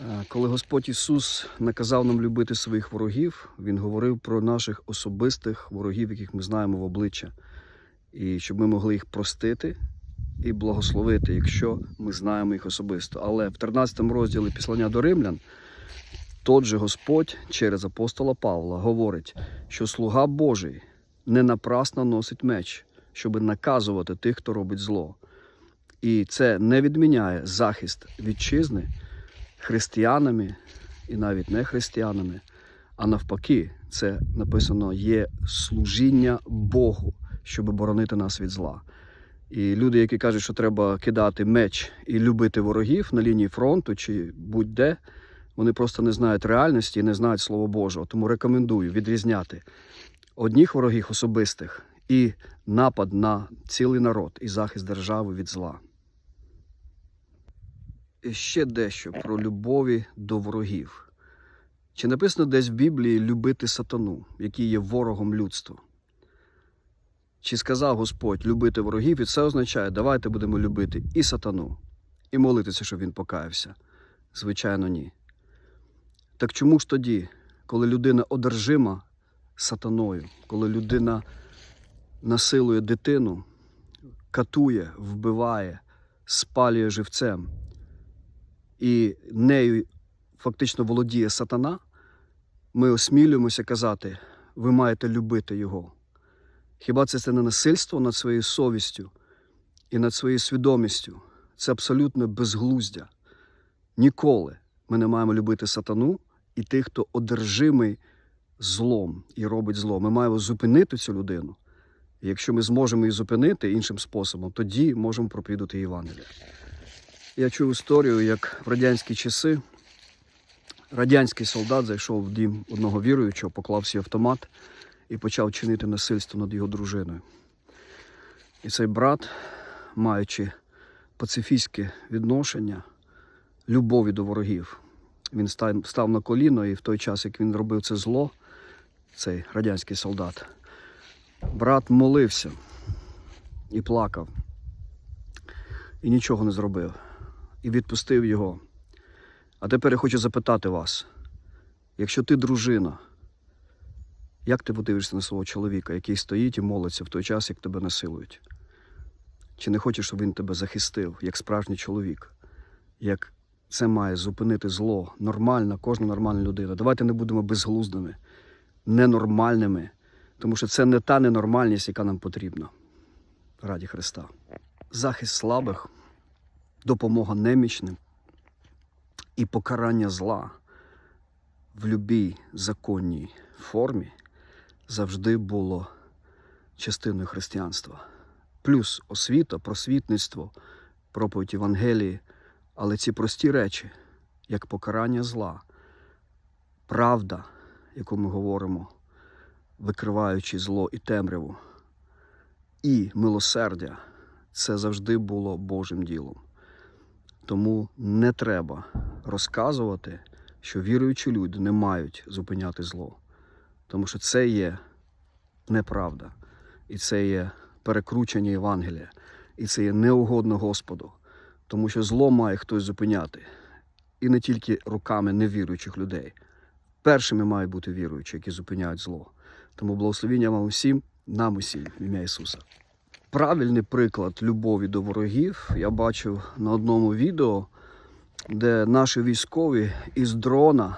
Е, Коли Господь Ісус наказав нам любити своїх ворогів, Він говорив про наших особистих ворогів, яких ми знаємо в обличчя, і щоб ми могли їх простити і благословити, якщо ми знаємо їх особисто. Але в 13 розділі Післання до Римлян тот же Господь через апостола Павла говорить, що слуга Божий не напрасно носить меч, щоб наказувати тих, хто робить зло. І це не відміняє захист вітчизни християнами і навіть не християнами, а навпаки, це написано є служіння Богу, щоб боронити нас від зла. І люди, які кажуть, що треба кидати меч і любити ворогів на лінії фронту чи будь-де, вони просто не знають реальності і не знають Слово Божого. Тому рекомендую відрізняти одніх ворогів особистих і напад на цілий народ і захист держави від зла. Ще дещо про любові до ворогів. Чи написано десь в Біблії любити сатану, який є ворогом людства? Чи сказав Господь любити ворогів, і це означає, давайте будемо любити і сатану, і молитися, щоб він покаявся? Звичайно, ні. Так чому ж тоді, коли людина одержима сатаною, коли людина насилує дитину, катує, вбиває, спалює живцем, і нею фактично володіє сатана, ми осмілюємося казати, ви маєте любити його. Хіба це, це не насильство над своєю совістю і над своєю свідомістю? Це абсолютно безглуздя. Ніколи ми не маємо любити сатану і тих, хто одержимий злом і робить зло. Ми маємо зупинити цю людину. І якщо ми зможемо її зупинити іншим способом, тоді можемо проповідати Євангелія. Я чув історію, як в радянські часи радянський солдат зайшов в дім одного віруючого, поклав свій автомат і почав чинити насильство над його дружиною. І цей брат, маючи пацифістське відношення, любові до ворогів, він став на коліно, і в той час, як він робив це зло, цей радянський солдат, брат молився і плакав, і нічого не зробив, і відпустив його. А тепер я хочу запитати вас: якщо ти дружина, як ти подивишся на свого чоловіка, який стоїть і молиться в той час, як тебе насилують? Чи не хочеш, щоб він тебе захистив, як справжній чоловік? Як це має зупинити зло? Нормальна, кожна нормальна людина. Давайте не будемо безглуздими, ненормальними, тому що це не та ненормальність, яка нам потрібна. Раді Христа. Захист слабих, допомога немічним і покарання зла в любій законній формі завжди було частиною християнства. Плюс освіта, просвітництво, проповідь Євангелії, але ці прості речі, як покарання зла, правда, яку ми говоримо, викриваючи зло і темряву, і милосердя, це завжди було Божим ділом. Тому не треба розказувати, що віруючі люди не мають зупиняти зло. Тому що це є неправда, і це є перекручення Євангелія, і це є неугодно Господу, тому що зло має хтось зупиняти. І не тільки руками невіруючих людей. Першими мають бути віруючі, які зупиняють зло. Тому благословіння вам усім, нам усім, в ім'я Ісуса. Правильний приклад любові до ворогів я бачив на одному відео, де наші військові із дрона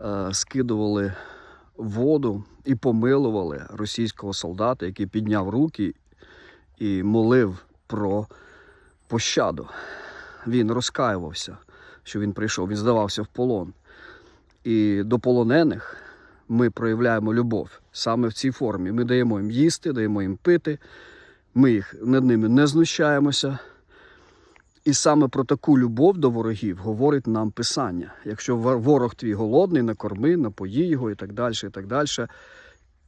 е, скидували воду і помилували російського солдата, який підняв руки і молив про пощаду. Він розкаювався, що він прийшов, він здавався в полон. І до полонених ми проявляємо любов саме в цій формі. Ми даємо їм їсти, даємо їм пити, ми їх над ними не знущаємося. І саме про таку любов до ворогів говорить нам Писання. Якщо ворог твій голодний, накорми, напої його і так далі, і так далі.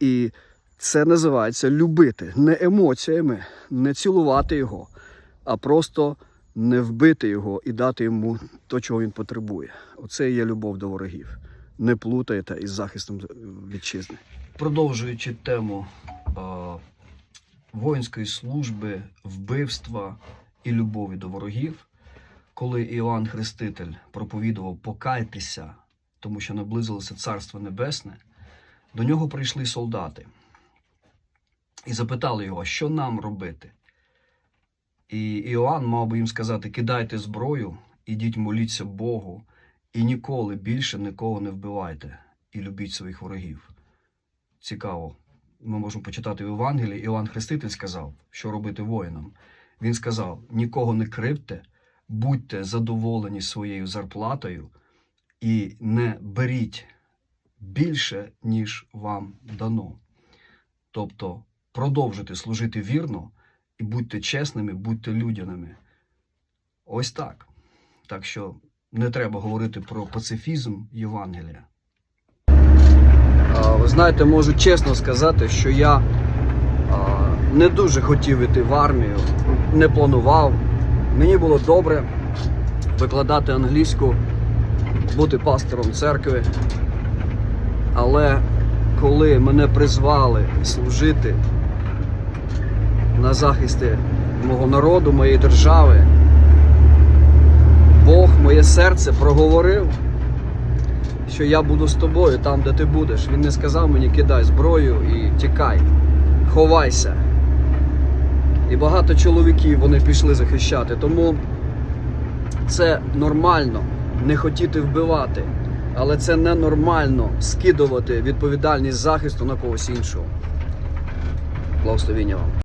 І це називається любити не емоціями, не цілувати його, а просто не вбити його і дати йому то, чого він потребує. Оце і є любов до ворогів. Не плутайте із захистом вітчизни. Продовжуючи тему е, воїнської служби, вбивства і любові до ворогів, коли Іоанн Хреститель проповідував покайтеся, тому що наблизилося Царство Небесне, до нього прийшли солдати і запитали його, що нам робити. І Іоанн мав би їм сказати: кидайте зброю, ідіть моліться Богу, і ніколи більше нікого не вбивайте, і любіть своїх ворогів. Цікаво. Ми можемо почитати в Євангелії. Іоанн Хреститель сказав, що робити воїнам. Він сказав: нікого не кривте, будьте задоволені своєю зарплатою і не беріть більше, ніж вам дано. Тобто продовжуйте служити вірно і будьте чесними, будьте людяними. Ось так. Так що не треба говорити про пацифізм Євангелія. Ви знаєте, можу чесно сказати, що я не дуже хотів іти в армію, не планував. Мені було добре викладати англійську, бути пастором церкви. Але коли мене призвали служити на захисті мого народу, моєї держави, моє серце проговорив, що я буду з тобою там, де ти будеш. Він не сказав мені кидай зброю і тікай, ховайся. І багато чоловіків вони пішли захищати. Тому це нормально не хотіти вбивати, але це ненормально скидувати відповідальність захисту на когось іншого. Благословіння вам.